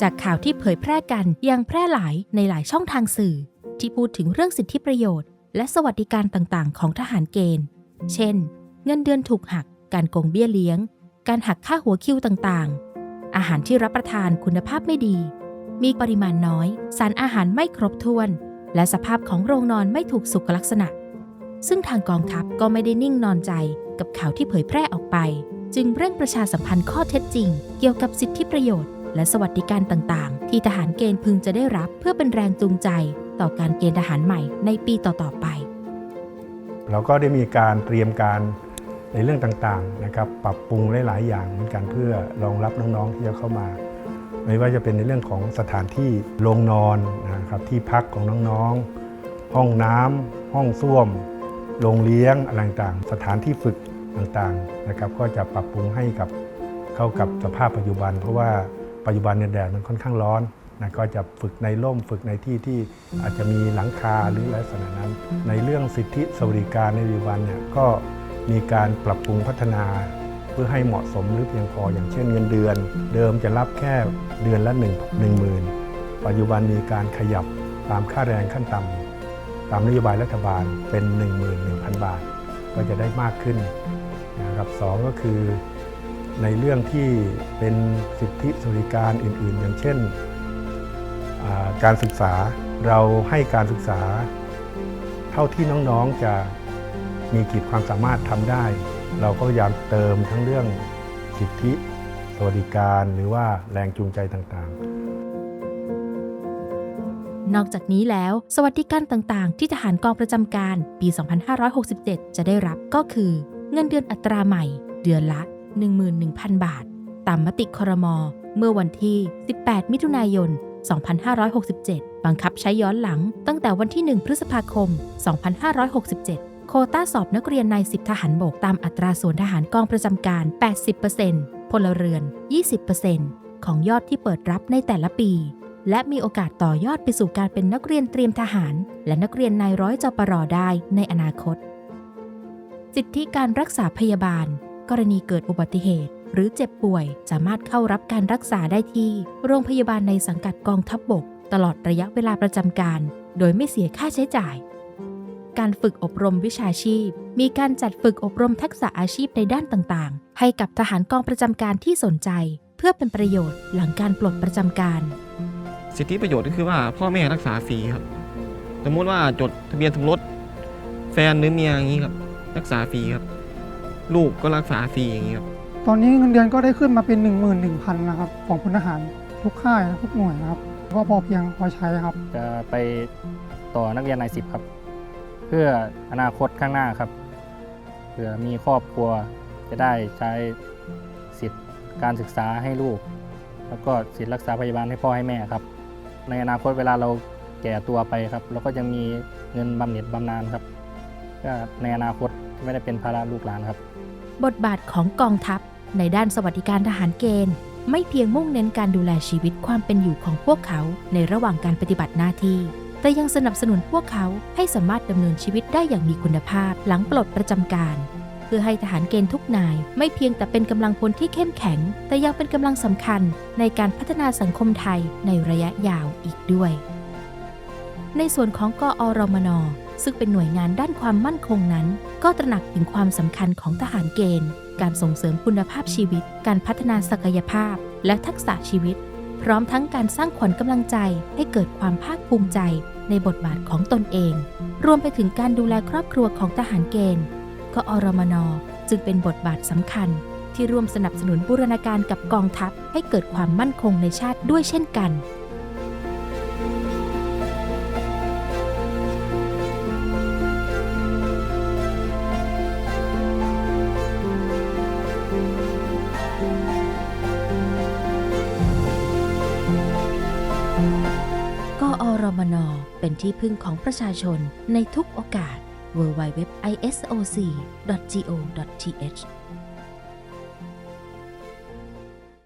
จากข่าวที่เผยแพร่กันยังแพร่หลายในหลายช่องทางสื่อ ที่พูดถึงเรื่องสิทธิประโยชน์ และสวัสดิการต่างๆ ของทหารเกณฑ์ เช่น เงินเดือนถูกหัก การโกงเบี้ยเลี้ยง การหักค่าหัวคิวต่างๆ อาหารที่รับประทานคุณภาพไม่ดี มีปริมาณน้อย สารอาหารไม่ครบถ้วน และสภาพของโรงนอนไม่ถูกสุขลักษณะ ซึ่งทางกองทัพก็ไม่ได้นิ่งนอนใจกับข่าวที่เผยแพร่ออกไป จึงเร่งประชาสัมพันธ์ข้อเท็จจริง เกี่ยวกับสิทธิประโยชน์ และสวัสดิการต่างๆ ที่ทหารเกณฑ์พึงจะได้รับเพื่อเป็นแรงจูงใจ ต่อการเกณฑ์ทหารใหม่ในปีต่อๆไป เราก็ได้มีการเตรียมการในเรื่องต่างๆนะครับปรับปรุงหลายๆอย่างเหมือนกันเพื่อรองรับน้องๆที่จะเข้ามา ไม่ว่าจะเป็นในเรื่องของสถานที่โรงนอนนะครับที่พักของน้องๆ ห้องน้ำห้องส้วมโรงเลี้ยงอะไรต่างๆ สถานที่ฝึกต่างๆนะครับ ก็จะปรับปรุงให้กับเข้ากับสภาพปัจจุบัน เพราะว่า ปัจจุบันเนี่ยแดดมันค่อนข้างร้อนนะก็จะฝึกในร่มฝึกในที่ที่อาจจะมีหลังคาหรือลักษณะนั้น ในเรื่องสิทธิสวัสดิการในปัจจุบันเนี่ยก็มีการปรับปรุงพัฒนา เพื่อให้เหมาะสมหรือเพียงพออย่างเช่นเงินเดือน เดิมจะรับแค่เดือนละ1 1 0 0 0 0 ปัจจุบันมีการขยับตามค่าแรงขั้นต่ำตามนโยบายรัฐบาลเป็น 11,000 บาท ก็จะได้มากขึ้นนะครับสองก็คือ ในเรื่องที่เป็นสิทธิสวัสดิการอื่น ๆ อย่างเช่น การศึกษาเราให้การศึกษา เท่าที่น้องๆจะมีขีดความสามารถทำได้ เราก็พยายามเติมทั้งเรื่องสิทธิสวัสดิการหรือว่าแรงจูงใจต่างๆนอกจากนี้แล้ว สวัสดิการต่างๆ ที่ทหารกองประจำการปี 2567 จะได้รับก็คือ เงินเดือนอัตราใหม่ เดือนละ 11,000 บาท ตามมติครม เมื่อวันที่ 18 มิถุนายน 2567 บังคับใช้ย้อนหลังตั้งแต่วันที่ 1 พฤษภาคม 2567 โคต้าสอบนักเรียนนายสิบทหารบกตามอัตราส่วนทหารกองประจำการ 80%พลเรือน 20%ของยอดที่เปิดรับในแต่ละปี และมีโอกาสต่อยอดไปสู่การเป็นนักเรียนเตรียมทหาร และนักเรียนนายร้อยจปรอได้ในอนาคต สิทธิการรักษาพยาบาล กรณีเกิดอุบัติเหตุ หรือเจ็บป่วยสามารถเข้ารับการรักษาได้ที่ โรงพยาบาลในสังกัดกองทัพบบก ตลอดระยะเวลาประจำการ โดยไม่เสียค่าใช้จ่าย การฝึกอบรมวิชาชีพ มีการจัดฝึกอบรมทักษะอาชีพในด้านต่างๆ ให้กับทหารกองประจำการที่สนใจ เพื่อเป็นประโยชน์หลังการปลดประจำการ สิทธิประโยชน์ก็คือว่าพ่อแม่รักษาฟรีครับ สมมติว่าจดทะเบียนสมรสแฟนหรือเมียอย่างนี้ครับรักษาฟรีครับ ลูกก็รักษาฟรีอย่างนี้ครับ ตอนนี้เงินเดือนก็ได้ขึ้นมาเป็น 1 1 0 0 0นะครับของพลทหารทุกค่ายนะทุกหน่วยนะครับก็พอเพียงพอใช้ครับ จะไปต่อนักเรียนนายสิบครับ เพื่ออนาคตข้างหน้าครับเผื่อมีครอบครัวจะได้ใช้สิทธิ์การศึกษาให้ลูก แล้วก็สิทธิ์รักษาพยาบาลให้พ่อให้แม่ครับ ในอนาคตเวลาเราแก่ตัวไปครับเราก็ยังมีเงินบำเหน็จบำนาญครับก็ในอนาคต ไม่ได้เป็นภาระลูกหลานครับ บทบาทของกองทัพในด้านสวัสดิการทหารเกณฑ์ ไม่เพียงมุ่งเน้นการดูแลชีวิตความเป็นอยู่ของพวกเขาในระหว่างการปฏิบัติหน้าที่ แต่ยังสนับสนุนพวกเขาให้สามารถดำเนินชีวิตได้อย่างมีคุณภาพหลังปลดประจำการ เพื่อให้ทหารเกณฑ์ทุกนาย ไม่เพียงแต่เป็นกำลังพลที่เข้มแข็ง แต่ยังเป็นกำลังสำคัญในการพัฒนาสังคมไทยในระยะยาวอีกด้วย ในส่วนของกอรมน ซึ่งเป็นหน่วยงานด้านความมั่นคงนั้น ก็ตระหนักถึงความสำคัญของทหารเกณฑ์ การส่งเสริมคุณภาพชีวิต การพัฒนาศักยภาพ และทักษะชีวิต พร้อมทั้งการสร้างขวัญกำลังใจให้เกิดความภาคภูมิใจในบทบาทของตนเอง รวมไปถึงการดูแลครอบครัวของทหารเกณฑ์กอรมนจึงเป็นบทบาทสำคัญ ที่ร่วมสนับสนุนบูรณาการกับกองทัพให้เกิดความมั่นคงในชาติด้วยเช่นกัน เป็นที่พึ่งของประชาชนในทุกโอกาส www.isoc.go.th